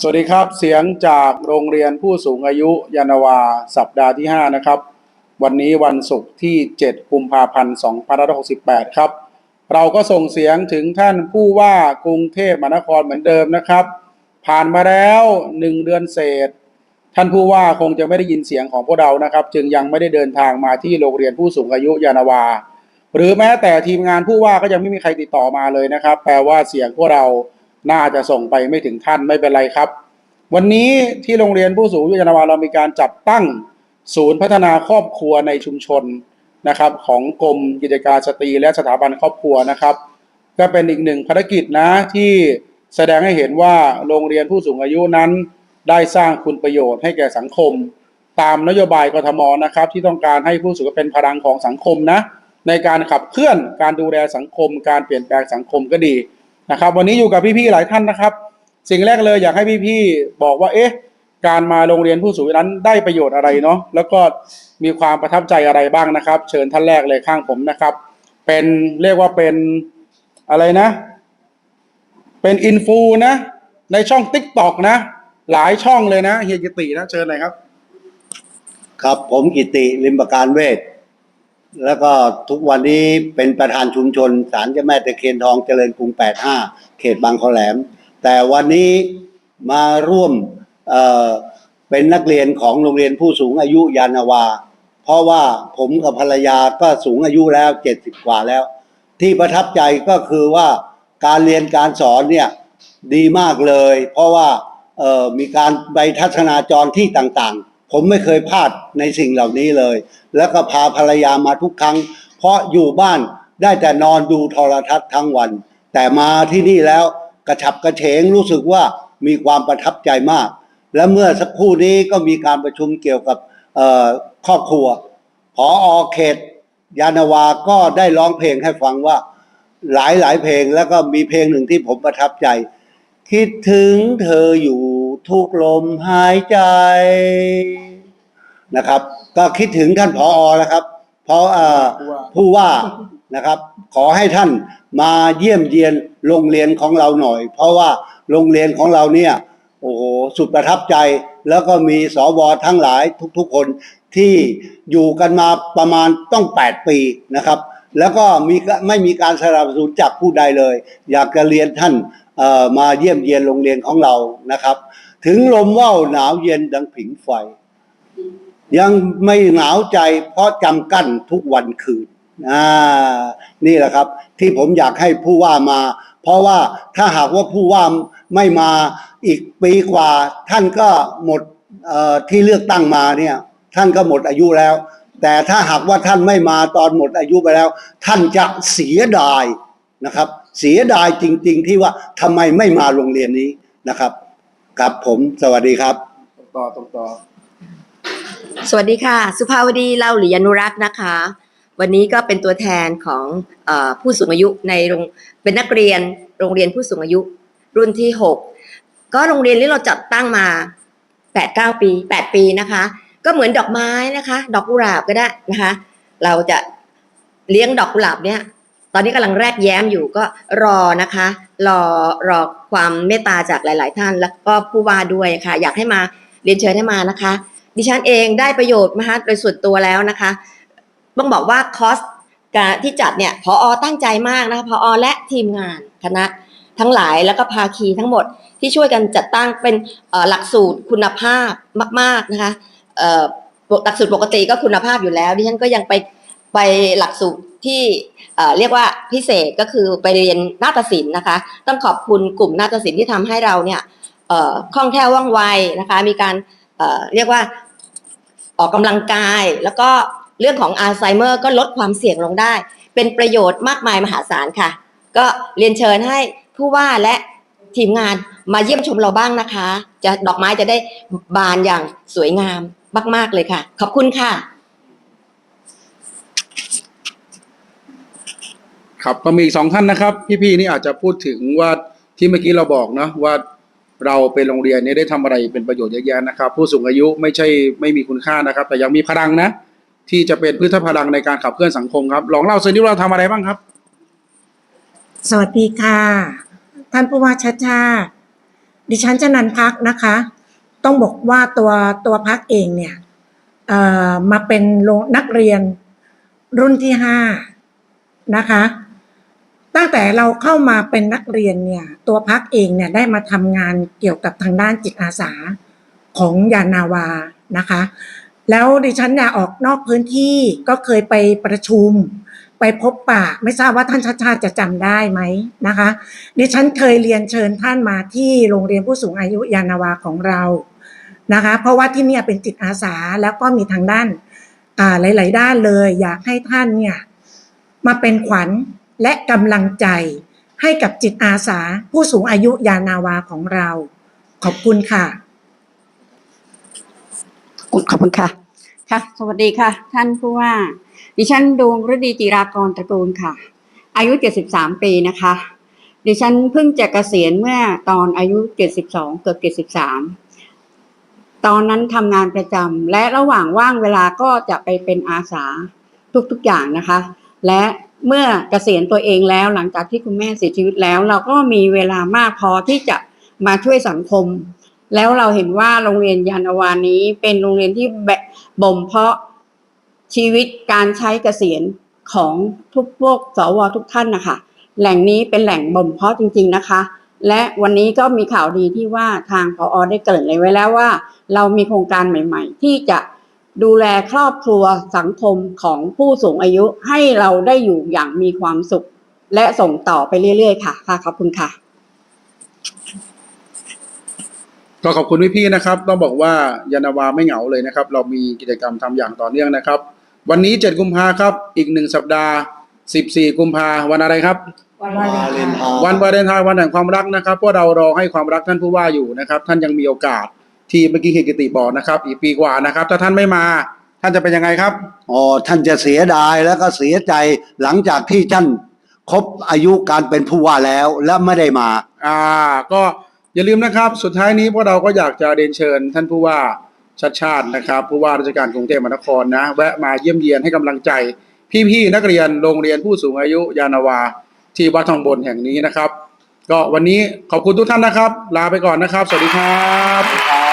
สวัสดีครับเสียงจากโรงเรียนผู้สูงอายุยานาวา สัปดาห์ที่ 5 นะครับ วันนี้วันศุกร์ที่ 7 กุมภาพันธ์2568 ครับ เราก็ส่งเสียงถึงท่านผู้ว่ากรุงเทพมหานครเหมือนเดิมนะครับ ผ่านมาแล้ว 1 เดือนเศษ ท่านผู้ว่าคงจะไม่ได้ยินเสียงของพวกเรานะครับ จึงยังไม่ได้เดินทางมาที่โรงเรียนผู้สูงอายุยานาวา หรือแม้แต่ทีมงานผู้ว่าก็ยังไม่มีใครติดต่อมาเลยนะครับ แปลว่าเสียงพวกเรา น่าจะส่งไปไม่ถึงท่านไม่เป็นไรครับ วันนี้ที่โรงเรียนผู้สูงอายุยานาวาเรามีการจัดตั้งศูนย์พัฒนาครอบครัวในชุมชนนะครับ ของกรมกิจการสตรีและสถาบันครอบครัวนะครับ ก็เป็นอีกหนึ่งภารกิจนะที่แสดงให้เห็นว่าโรงเรียนผู้สูงอายุนั้น ได้สร้างคุณประโยชน์ให้แก่สังคม ตามนโยบายกทมนะครับ ที่ต้องการให้ผู้สูงเป็นพลังของสังคมนะในการขับเคลื่อนการดูแลสังคม การเปลี่ยนแปลงสังคมก็ดี นะครับ วันนี้อยู่กับพี่ๆหลายท่านนะครับ สิ่งแรกเลยอยากให้พี่ๆบอกว่าเอ๊ะ การมาโรงเรียนผู้สูงอายุนั้นได้ประโยชน์อะไรเนาะแล้วก็มีความประทับใจอะไรบ้างนะครับ เชิญท่านแรกเลยข้างผมนะครับ เป็นเรียกว่าเป็นอะไรนะ เป็นอินฟูนะ ในช่องติ๊กตอกนะ หลายช่องเลยนะเฮียกิตินะเชิญหน่อยครับ ครับผมกิติลิมประการเวท แล้วก็ทุกวันนี้เป็นประธานชุมชนศาลเจ้าแม่ตะเคียนทองเจริญกรุง 85 เขตบางขอแหลม แต่วันนี้มาร่วมเเป็นนักเรียนของโรงเรียนผู้สูงอายุยานาวา เพราะว่าผมกับภรรยาก็สูงอายุแล้ว 70 กว่าแล้ว ที่ประทับใจก็คือว่าการเรียนการสอนเนี่ยดีมากเลย เพราะว่ามีการไปทัศนาจรที่ต่างๆ ผมไม่เคยพลาดในสิ่งเหล่านี้เลย แล้วก็พาภรรยามาทุกครั้ง เพราะอยู่บ้านได้แต่นอนดูโทรทัศน์ทั้งวัน แต่มาที่นี่แล้วกระฉับกระเฉงรู้สึกว่ามีความประทับใจมาก และเมื่อสักครู่นี้ก็มีการประชุมเกี่ยวกับเอ่อครอบครัวพออเขต ยานาวาก็ได้ร้องเพลงให้ฟังว่าหลายหลายเพลงแล้วก็มีเพลงหนึ่งที่ผมประทับใจ คิดถึงเธออยู่ ทุกลมหายใจนะครับ ก็คิดถึงท่านผออนะครับ เพราะผู้ว่านะครับ ขอให้ท่านมาเยี่ยมเยียนโรงเรียนของเราหน่อย เพราะว่าโรงเรียนของเราเนี่ยโอ้โหสุดประทับใจแล้วก็มีสวทั้งหลายทุกๆคนที่อยู่กันมาประมาณต้อง 8 ปีนะครับ แล้วก็มีไม่มีการสนับสนุนจากผู้ใดเลย อยากจะเรียนท่านมาเยี่ยมเยียนโรงเรียนของเรานะครับ ถึงลมว่าวหนาวเย็นดังผิงไฟ ยังไม่หนาวใจเพราะจำกั้นทุกวันคืนอ่านี่แหละครับ ที่ผมอยากให้ผู้ว่ามา เพราะว่าถ้าหากว่าผู้ว่าไม่มาอีกปีกว่า ท่านก็หมดที่เลือกตั้งมาเนี่ย ท่านก็หมดอายุแล้ว แต่ถ้าหากว่าท่านไม่มาตอนหมดอายุไปแล้ว ท่านจะเสียดายนะครับ เสียดายจริง ๆ ที่ว่าทำไมไม่มาโรงเรียนนี้นะครับ ครับผมสวัสดีครับต่อตรงต่อ สวัสดีค่ะ สุภาวดีเล่าหลียานุรักษ์นะคะ วันนี้ก็เป็นตัวแทนของเออผู้สูงอายุในโรงเป็นนักเรียนโรงเรียนผู้สูงอายุ รุ่นที่ 6 ก็โรงเรียนนี้เราจัดตั้งมา 8 9 ปี 8 ปีนะคะ ก็เหมือนดอกไม้นะคะ ดอกกุหลาบก็ได้นะคะ เราจะเลี้ยงดอกกุหลาบเนี่ย ตอนนี้กำลังแรกแย้มอยู่ก็รอนะคะ รอรอความเมตตาจากหลาย ๆ ท่าน แล้วก็ผู้ว่าด้วยค่ะ อยากให้มาเรียนเชิญให้มานะคะ ดิฉันเองได้ประโยชน์นะคะโดยส่วนตัวแล้วนะคะ ต้องบอกว่าคอสการที่จัดเนี่ยพออตั้งใจมากนะคะพออและทีมงานคณะทั้งหลายแล้วก็ภาคีทั้งหมดที่ช่วยกันจัดตั้งเป็นหลักสูตรคุณภาพมาก ๆ นะคะเอ่อหลักสูตรปกติก็คุณภาพอยู่แล้ว ดิฉันก็ยังไปไปหลักสูตร ที่เรียกว่าพิเศษก็คือไปเรียนนาฏศิลป์นะคะ ต้องขอบคุณกลุ่มนาฏศิลป์ที่ทำให้เราเนี่ยคล่องแคล่วว่องไวนะคะ มีการเรียกว่าออกกำลังกาย แล้วก็เรื่องของอัลไซเมอร์ก็ลดความเสี่ยงลงได้ เป็นประโยชน์มากมายมหาศาลค่ะ ก็เรียนเชิญให้ผู้ว่าและทีมงานมาเยี่ยมชมเราบ้างนะคะ จะดอกไม้จะได้บานอย่างสวยงามมาก ๆ เลยค่ะ ขอบคุณค่ะ ครับก็มีอีกสองท่านนะครับ พี่ๆนี่อาจจะพูดถึงว่าที่เมื่อกี้เราบอกนะว่าเราเป็นโรงเรียนนี้ได้ทำอะไรเป็นประโยชน์เยอะแยะนะครับ ผู้สูงอายุไม่ใช่ไม่มีคุณค่านะครับ แต่ยังมีพลังนะ ที่จะเป็นพื้นฐานพลังในการขับเคลื่อนสังคมครับลองเล่าสิที่เราทำอะไรบ้างครับ สวัสดีค่ะ ท่านผู้ว่าชาติชาดิฉันชนันพักนะคะ ต้องบอกว่าตัวตัวพักเองเนี่ยเอ่อมาเป็นนักเรียนรุ่นที่ห้านะคะ ตั้งแต่เราเข้ามาเป็นนักเรียนเนี่ยตัวพักเองเนี่ยได้มาทำงานเกี่ยวกับทางด้านจิตอาสาของยานาวานะคะ แล้วดิฉันเนี่ยออกนอกพื้นที่ก็เคยไปประชุม ไปพบปะไม่ทราบว่าท่านชาติชาติจะจำได้ไหมนะคะ ดิฉันเคยเรียนเชิญท่านมาที่โรงเรียนผู้สูงอายุยานาวาของเรานะคะ เพราะว่าที่นี่เป็นจิตอาสาแล้วก็มีทางด้านหลาย ๆ ด้านเลย อยากให้ท่านเนี่ยมาเป็นขวัญ และกำลังใจให้กับจิตอาสาผู้สูงอายุยานาวาของเรา ขอบคุณค่ะขอบคุณค่ะ ค่ะ สวัสดีค่ะ ท่านผู้ว่า ดิฉันดวงฤดีจิรากรตระกูลค่ะ อายุ 73 ปีนะคะ ดิฉันเพิ่งจะเกษียณเมื่อตอนอายุ 72 เกือบ 73 ตอนนั้นทำงานประจำและระหว่างว่างเวลาก็จะไปเป็นอาสาทุกๆอย่างนะคะ และ เมื่อเกษียณตัวเองแล้วหลังจากที่คุณแม่เสียชีวิตแล้ว เราก็มีเวลามากพอที่จะมาช่วยสังคม แล้วเราเห็นว่าโรงเรียนยานวานี้เป็นโรงเรียนที่แบบบ่มเพาะชีวิตการใช้เกษียณของทุกพวกสวทุกท่านนะคะแหล่งนี้เป็นแหล่งบ่มเพาะจริง ๆนะคะ และวันนี้ก็มีข่าวดีที่ว่าทางพออได้เกริ่นเลยไว้แล้วว่า เรามีโครงการใหม่ ๆ ที่จะ ดูแลครอบครัวสังคมของผู้สูงอายุให้เราได้อยู่อย่างมีความสุข และส่งต่อไปเรื่อยๆ ค่ะ ค่ะขอบคุณค่ะ ก็ขอบคุณพี่ๆนะครับ ต้องบอกว่ายานาวาไม่เหงาเลยนะครับ เรามีกิจกรรมทำอย่างต่อเนื่องนะครับ วันนี้ 7 กุมภาครับ อีกหนึ่งสัปดาห์ 14 กุมภาวันอะไรครับวาเลนไทน์วันวาเลนไทน์วันแห่งความรักนะครับพวกเรารอให้ความรักท่านผู้ว่าอยู่นะครับ ท่านยังมีโอกาส ที่เมื่อกี้เฮกิติบอกนะครับ อีกปีกว่านะครับ ถ้าท่านไม่มา ท่านจะเป็นยังไงครับ อ๋อท่านจะเสียดายแล้วก็เสียใจหลังจากที่ท่านครบอายุการเป็นผู้ว่าแล้วและไม่ได้มา อ่า ก็อย่าลืมนะครับ สุดท้ายนี้พวกเราก็อยากจะเรียนเชิญ ท่านผู้ว่าชัดชาตินะครับ ผู้ว่าราชการกรุงเทพมหานครนะ แวะมาเยี่ยมเยียนให้กำลังใจ พี่ๆนักเรียนโรงเรียนผู้สูงอายุยานาวา ที่วัดทองบนแห่งนี้นะครับ ก็วันนี้ขอบคุณทุกท่านนะครับ ลาไปก่อนนะครับ สวัสดีครับ